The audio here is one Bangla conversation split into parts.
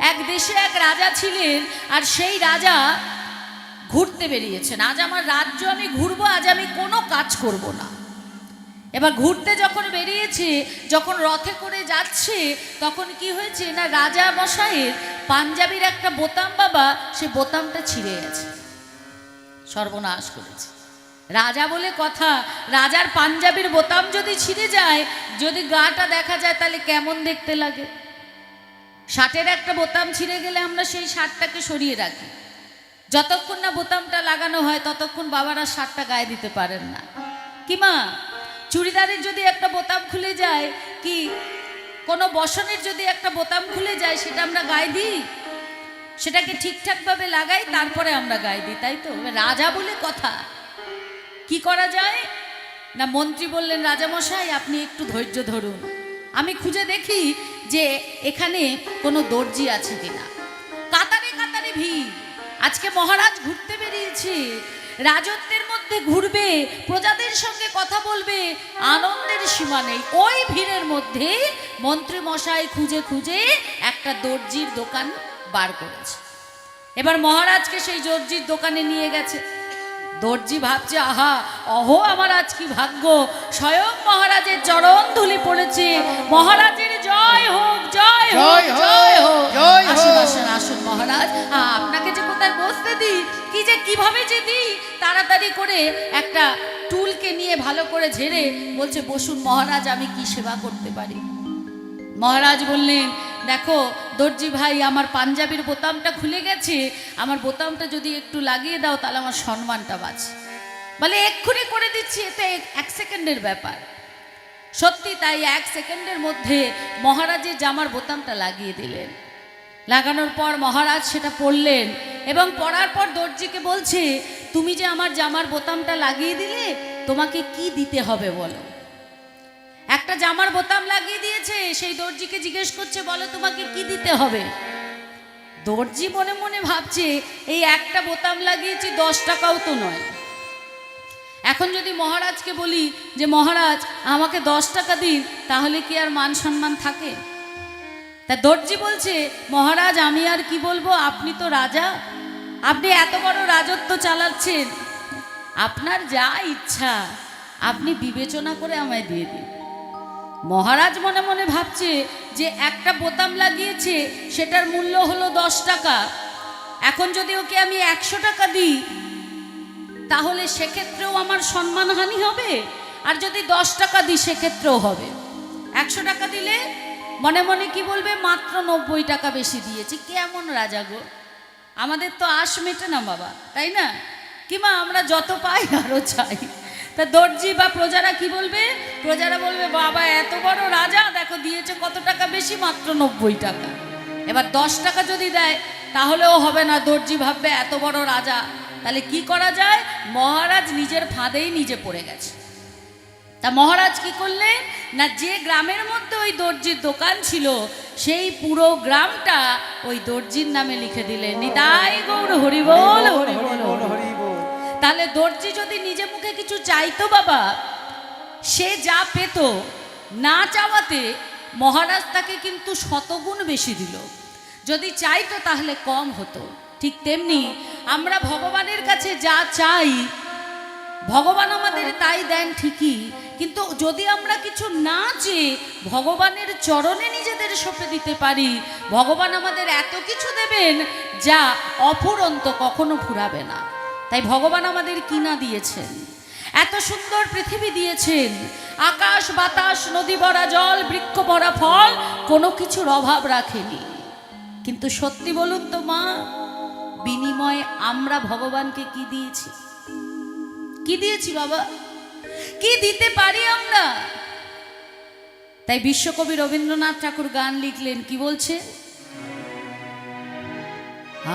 এক দেশে এক রাজা ছিলেন, আর সেই রাজা ঘুরতে বেরিয়েছেন। আজ আমার রাজ্য আমি ঘুরবো, আজ আমি কোনো কাজ করব না। এবার ঘুরতে যখন বেরিয়েছে, যখন রথে করে যাচ্ছে, তখন কি হয়েছে না রাজা মশাইয়ের পাঞ্জাবির একটা বোতাম বাবা, সে বোতামটা ছিঁড়ে গেছে। সর্বনাশ করেছে। রাজা বলে কথা, রাজার পাঞ্জাবির বোতাম যদি ছিঁড়ে যায়, যদি গাটা দেখা যায়, তাহলে কেমন দেখতে লাগে? শার্টের একটা বোতাম ছিঁড়ে গেলে আমরা সেই শার্টটাকে সরিয়ে রাখি। যতক্ষণ না বোতামটা লাগানো হয়, ততক্ষণ বাবারা শার্টটা গায়ে দিতে পারেন না। কি মা? চুড়িদারের যদি একটা বোতাম খুলে যায়, কি কোনো বসনের যদি একটা বোতাম খুলে যায়, সেটা আমরা গায়ে দিই? সেটাকে ঠিকঠাকভাবে লাগাই, তারপরে আমরা গায়ে দিই, তাই তো? রাজা বলে কথা। কি করা যায়? না, মন্ত্রী বললেন, রাজামশাই, আপনি একটু ধৈর্য ধরুন। আমি খুঁজে দেখি যে এখানে কোনো দর্জি আছে কিনা। কাতারে কাতারে ভিড়। আজকে মহারাজ ঘুরতে বেরিয়েছে। রাজত্বের মধ্যে ঘুরবে, প্রজাদের সঙ্গে কথা বলবে, আনন্দের সীমা নেই। ওই ভিড়ের মধ্যে মন্ত্রী মশাই খুঁজে খুঁজে একটা দর্জির দোকান বার করেছে। এবার মহারাজকে সেই দর্জির দোকানে নিয়ে গেছে। দর্জি ভাবছে আহা অহো আমার আজ কি ভাগ্য? স্বয়ং মহারাজের চরণ ধুলি পড়েছে। মহারাজের জয় হোক জয় হোক জয় হোক, জয় হোক। জয় আসুন আসুন আসুন মহারাজ। আপনাকে যে কোথায় বসতে দিই কি যে কীভাবে যে দিই তাড়াতাড়ি করে একটা টুলকে নিয়ে ভালো করে ঝেড়ে বলছে বসুন মহারাজ আমি কি সেবা করতে পারি? মহারাজ বললেন দেখো, দর্জি ভাই, আমার পাঞ্জাবির বোতামটা খুলে গেছে। আমার বোতামটা যদি একটু লাগিয়ে দাও, তাহলে আমার সম্মানটা বাঁচে। বলে, এক্ষুনি করে দিচ্ছি, এটা এক সেকেন্ডের ব্যাপার। সত্যি তাই এক সেকেন্ডের মধ্যে মহারাজের জামার বোতামটা লাগিয়ে দিলেন। লাগানোর পর মহারাজ সেটা পরলেন এবং পরার পর দর্জিকে বলছে, তুমি যে আমার জামার বোতামটা লাগিয়ে দিলে, তোমাকে কি দিতে হবে বলো? একটা জামার বোতাম লাগিয়ে দিয়েছে সেই দর্জিকে জিজ্ঞেস করছে, বলো তোমাকে কি দিতে হবে? দর্জি মনে মনে ভাবছে, এই একটা বোতাম লাগিয়েছি, দশ টাকাও তো নয়। এখন যদি মহারাজকে বলি যে, মহারাজ, আমাকে দশ টাকা দিন, তাহলে কি আর মান সম্মান থাকে? তা দর্জি বলছে, মহারাজ, আমি আর কি বলব? আপনি তো রাজা। আপনি এত বড় রাজত্ব চালাচ্ছেন। আপনার যা ইচ্ছা, আপনি বিবেচনা করে আমায় দিয়ে দিন। মহারাজ মনে মনে ভাবছে যে একটা বোতাম লাগিয়েছে, সেটার মূল্য হলো দশ টাকা। এখন যদি ওকে আমি একশো টাকা দিই, তাহলে সেক্ষেত্রেও আমার সম্মানহানি হবে? আর যদি দশ টাকা দিই, সেক্ষেত্রেও হবে। একশো টাকা দিলে মনে মনে কি বলবে? মাত্র নব্বই টাকা বেশি দিয়েছি। কেমন রাজা গো? আমাদের তো আশ মেটে না বাবা, তাই না? কিমা আমরা যত পাই আরও চাই। তা দর্জি বা প্রজারা কি বলবে? প্রজারা বলবে, বাবা, এত বড় রাজা, দেখো দিয়েছে কত টাকা? বেশি মাত্র নব্বই টাকা। এবার দশ টাকা যদি দেয়, তাহলেও হবে না। দর্জি ভাববে, এত বড় রাজা, তাহলে কি করা যায়? মহারাজ নিজের ফাঁদেই নিজে পড়ে গেছে। তা মহারাজ কি করলেন? না, যে গ্রামের মধ্যে ওই দর্জির দোকান ছিল, সেই পুরো গ্রামটা ওই দর্জির নামে লিখে দিলেন। নিতাই গৌর হরিবল হরিবল। তাহলে দর্জি যদি নিজে কিছু চাইতো বাবা। সে যা পেত, না চাওয়াতে মহারাজ তাকে কিন্তু শতগুণ বেশি দিল। যদি চাইতো তাহলে কম হতো। ঠিক তেমনি আমরা ভগবানের কাছে যা চাই, ভগবান আমাদের তাই দেন ঠিকই। কিন্তু যদি আমরা কিছু না চেয়ে ভগবানের চরণে নিজেদের সঁপে দিতে পারি, ভগবান আমাদের এত কিছু দেবেন যা অফুরন্ত কখনো ফুরাবে না। তাই ভগবান আমাদের কিনা দিয়েছেন। এত সুন্দর পৃথিবী দিয়েছেন। আকাশ, বাতাস, নদী ভরা জল, বৃক্ষ ভরা ফল, কোনো কিছুর অভাব রাখেনি। কিন্তু সত্যি বলুন তো মা, বিনিময়ে আমরা ভগবানকে কি দিয়েছি? কি দিয়েছি বাবা? কি দিতে পারি আমরা? তাই বিশ্বকবি রবীন্দ্রনাথ ঠাকুর গান লিখলেন, কি বলছে?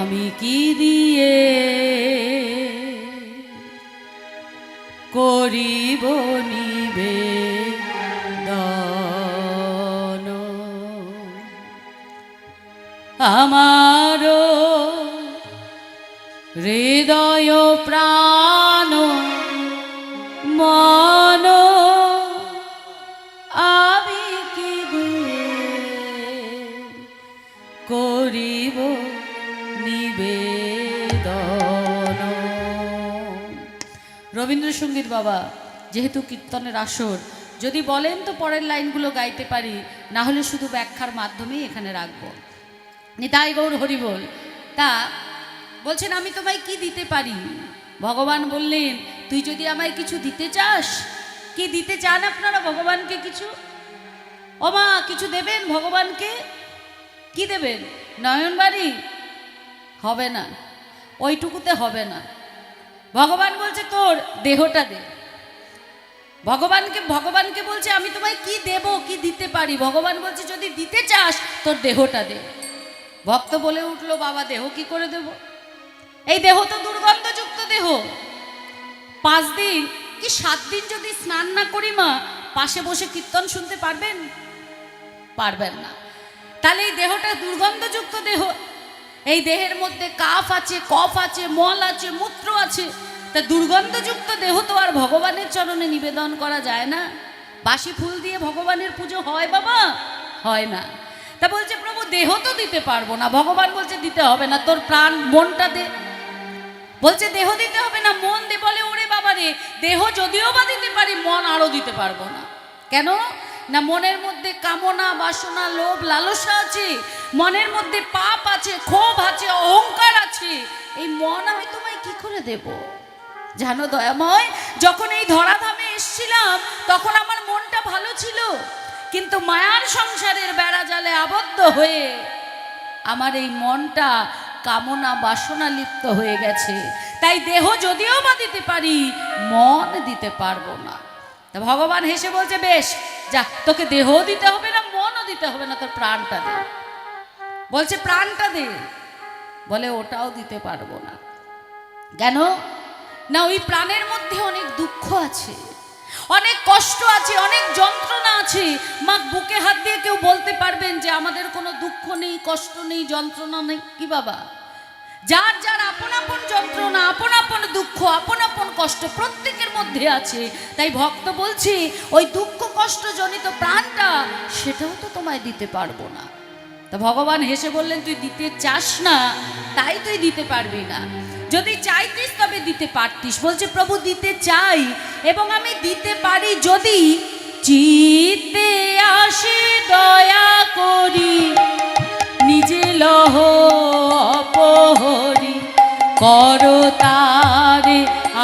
আমি কি দিয়ে করিব নিবে আমার হৃদয় প্রাণ রবীন্দ্রসঙ্গীত বাবা, যেহেতু কীর্তনের আসর, যদি বলেন তো পরের লাইনগুলো গাইতে পারি, না হলে শুধু ব্যাখ্যার মাধ্যমেই এখানে রাখব। নিতাই গৌর হরিবল তা, বলছেন আমি তোমায় কি দিতে পারি? ভগবান বললেন, তুই যদি আমায় কিছু দিতে চাস, কি দিতে চান আপনারা ভগবানকে কিছু? ও মা কিছু দেবেন ভগবানকে? কি দেবেন? নয়নবাড়ি? হবে না, ওইটুকুতে হবে না। ভগবান বলছে তোর দেহটা দে। ভগবানকে ভগবানকে বলছে, আমি তোমায় কি দেব, কি দিতে পারি? ভগবান বলছে, যদি দিতে চাস, তোর দেহটা দে। ভক্ত বলে উঠল, বাবা, দেহ কি করে দেব? এই দেহ তো দুর্গন্ধযুক্ত দেহ। পাঁচ দিন, কি সাত দিন যদি স্নান না করি মা, পাশে বসে কীর্তন শুনতে পারবেন? পারবেন না। তাহলে এই দেহটা দুর্গন্ধযুক্ত দেহ। এই দেহের মধ্যে কাফ আছে, কফ আছে, মল আছে, মূত্র আছে। তা দুর্গন্ধযুক্ত দেহ তো আর ভগবানের চরণে নিবেদন করা যায় না। বাসি ফুল দিয়ে ভগবানের পুজো হয় বাবা? হয় না। তা বলছে, প্রভু, দেহ তো দিতে পারব না। ভগবান বলছে, দিতে হবে না, তোর প্রাণ মনটা দে। বলছে, দেহ দিতে হবে না, মন দে। বলে, ওরে বাবা রে দেহ যদিও বা দিতে পারি, মন আরও দিতে পারব না। কেন? না মনের মধ্যে কামনা, বাসনা, লোভ, লালসা আছে? মনের মধ্যে পাপ আছে, ক্ষোভ আছে, অহংকার আছে? এই মন আমি তোমায় কি করে দেব? জানো দয়াময়, যখন এই ধরাধামে এসছিলাম, তখন আমার মনটা ভালো ছিল। কিন্তু মায়ার সংসারের বেড়া জালে আবদ্ধ হয়ে আমার এই মনটা কামনা, বাসনা লিপ্ত হয়ে গেছে। তাই দেহ যদিও বা দিতে পারি, মন দিতে পারব না। তা ভগবান হেসে বলছে, বেশ যা, তোকে দেহও দিতে হবে না, মনও দিতে হবে না, তোর প্রাণটা দে। বলছে, প্রাণটা দে। বলে, ওটাও দিতে পারব না। কেন? না, ওই প্রাণের মধ্যে অনেক দুঃখ আছে, অনেক কষ্ট আছে, অনেক যন্ত্রণা আছে। মা, বুকে হাত দিয়ে কেউ বলতে পারবেন যে, আমাদের কোনো দুঃখ নেই, কষ্ট নেই, যন্ত্রণা নেই। কি বাবা? যার যার আপন আপন যন্ত্রণা, আপন আপন দুঃখ, আপন আপন কষ্ট প্রত্যেকের মধ্যে আছে। তাই ভক্ত বলছি, ওই দুঃখ কষ্ট জনিত প্রাণটা সেটাও তো তোমায় দিতে পারব না। তা ভগবান হেসে বললেন, তুই দিতে চাস না, তাই তুই দিতে পারবি না। যদি চাইতিস তবে দিতে পারতিস। বলছে, প্রভু, দিতে চাই এবং আমি দিতে পারি যদি চিতে আসে দয়া করি। নিজে লহ অপহরি, কর তারে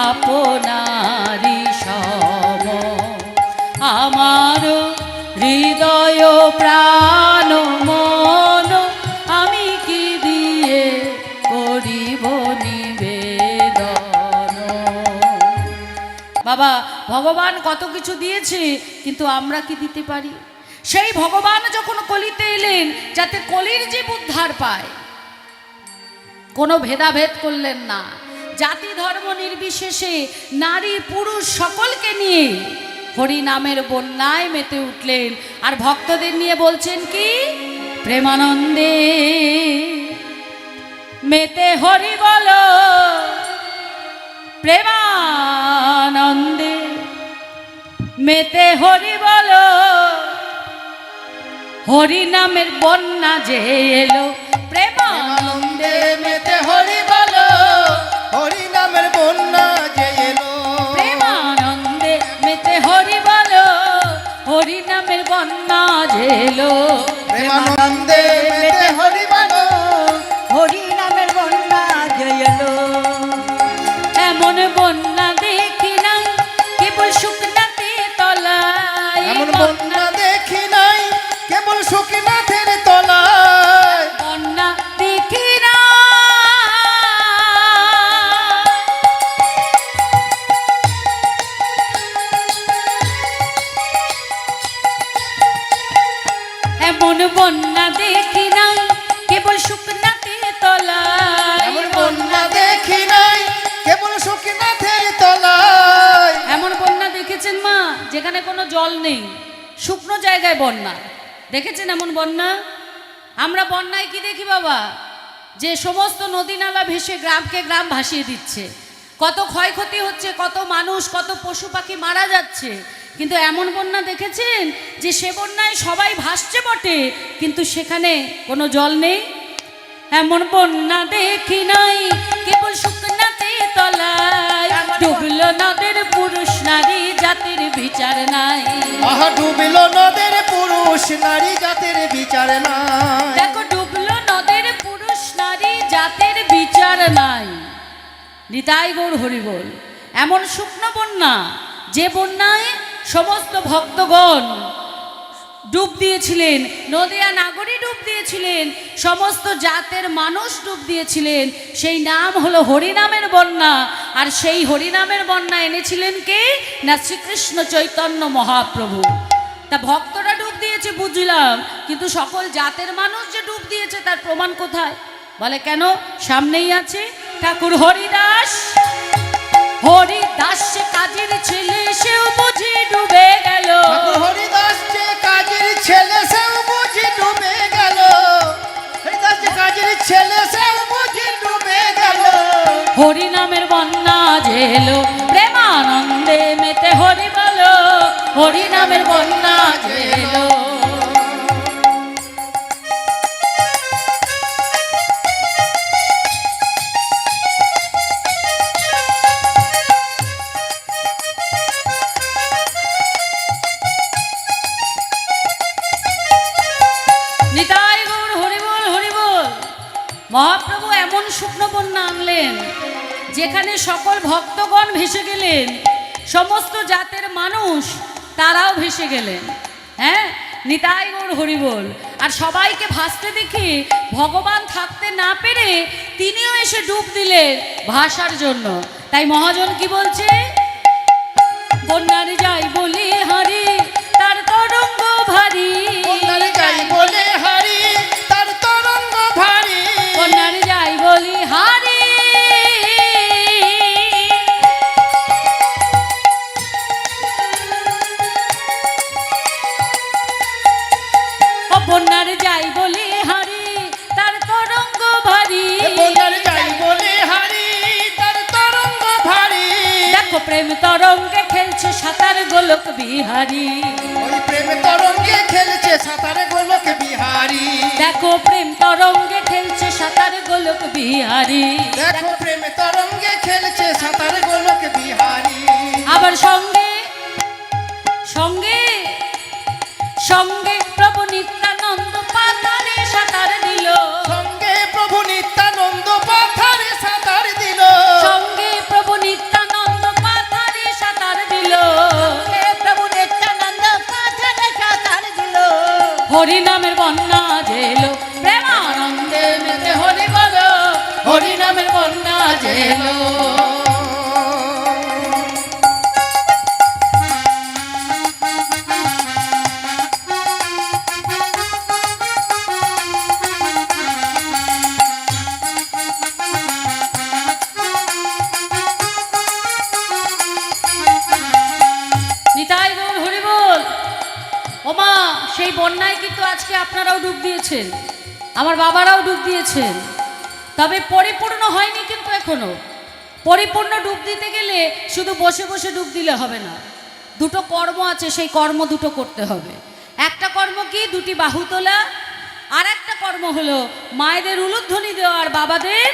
আপনারি সম। আমার হৃদয় প্রাণ মন, আমি কি দিয়ে করিব নিবেদন? বাবা, ভগবান কত কিছু দিয়েছে, কিন্তু আমরা কি দিতে পারি? সেই ভগবান যখন কলিতে এলেন, যাতে কলির জীব উদ্ধার পায়, কোনো ভেদাভেদ করলেন না। জাতি ধর্ম নির্বিশেষে নারী পুরুষ সকলকে নিয়ে হরি নামের বন্যায় মেতে উঠলেন। আর ভক্তদের নিয়ে বলছেন কি? প্রেমানন্দে মেতে হরি বল, প্রেমানন্দে মেতে হরি বলো। হরি নামের বন্যা যে এলো প্রেমানন্দে মেতে হরি বলো হরি নামের বন্যা যে এলো। প্রেমানন্দে মেতে হরি বলো হরি নামের বন্যা যে এলো। দেখেছেন এমন বন্যা? আমরা বন্যায় কি দেখি বাবা? যে সমস্ত নদী নালা ভেসে গ্রামকে গ্রাম ভাসিয়ে দিচ্ছে। কত ক্ষয়ক্ষতি হচ্ছে কত মানুষ কত পশু পাখি মারা যাচ্ছে। কিন্তু এমন বন্যা দেখেছেন যে সে বন্যায় সবাই ভাসছে বটে কিন্তু সেখানে কোনো জল নেই? এমন বন্যা দেখি নাই কেবল শুকনাতে তলায়। ডুবলো নদের পুরুষ নারী জাতির বিচার নাই। পুরুষ নারী জাতের বিচার নাই। দেখো, ডুবলো নদের পুরুষ নারী জাতের বিচার নাই। নিতাই গৌর হরিবল এমন শুকনো বন্যা, যে বন্যায় সমস্ত ভক্তগণ ডুব দিয়েছিলেন, নদিয়া নাগরী ডুব দিয়েছিলেন, সমস্ত জাতের মানুষ ডুব দিয়েছিলেন, সেই নাম হলো হরিনামের বন্যা। আর সেই হরিনামের বন্যা এনেছিলেন কে? না শ্রীকৃষ্ণ চৈতন্য মহাপ্রভু। তা ভক্তরা ডুব দিয়েছে বুঝলাম। কিন্তু সকল জাতের মানুষ যে ডুব দিয়েছে তার প্রমাণ কোথায়? বলে কেন? সামনেই আছে ঠাকুর হরিদাস। হরিদাস সে কাজের ছেলে সেও বুঝি ডুবে গেল। হরিদাস যে কাজের ছেলে সেও বুঝি ডুবে গেল। হরিদাস যে কাজের ছেলে সেও বুঝি ডুবে গেল। হরিনামের বন্যা জেলো প্রেমানন্দে মেতে হরি বলো। হরিনামের বন্যা জেলো মহাপ্রভু এমন শুকনো বন্যা আনলেন, যেখানে সকল ভক্তগণ ভেসে গেলেন। সমস্ত জাতের মানুষ তারাও ভেসে গেলেন। হ্যাঁ? নিতাই গৌর হরিবল আর সবাইকে ভাসতে দেখে ভগবান থাকতে না পেরে তিনিও এসে ডুব দিলেন ভাসার জন্য। তাই মহাজন কি বলছে? বন্যার যাই বলি প্রেম তরঙ্গে খেলছে সাঁতার গোলক বিহারি। ওই প্রেম তরঙ্গে খেলছে সাঁতারে গোলক বিহারি। দেখো প্রেম তরঙ্গে খেলছে সাঁতার গোলক বিহারি। দেখো প্রেম তরঙ্গে খেলছে সাঁতারে গোলক বিহারি। আবার সঙ্গে সঙ্গে সঙ্গে প্রভু নিত্যানন্দ আপনারাও ডুব দিয়েছেন, আমার বাবারাও ডুব দিয়েছেন। তবে পরিপূর্ণ হয়নি কিন্তু এখনও। পরিপূর্ণ ডুব দিতে গেলে শুধু বসে বসে ডুব দিলে হবে না। দুটো কর্ম আছে, সেই কর্ম দুটো করতে হবে। একটা কর্ম কি? দুটি বাহু তোলা। আর একটা কর্ম হলো মায়েদের উলুধ্বনি দেওয়া আর বাবাদের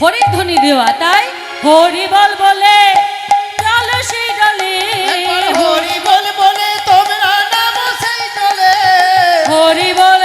হরিধ্বনি দেওয়া। তাই হরি বল বলে, চলো সেই একবার হরি বল বলে হরি বল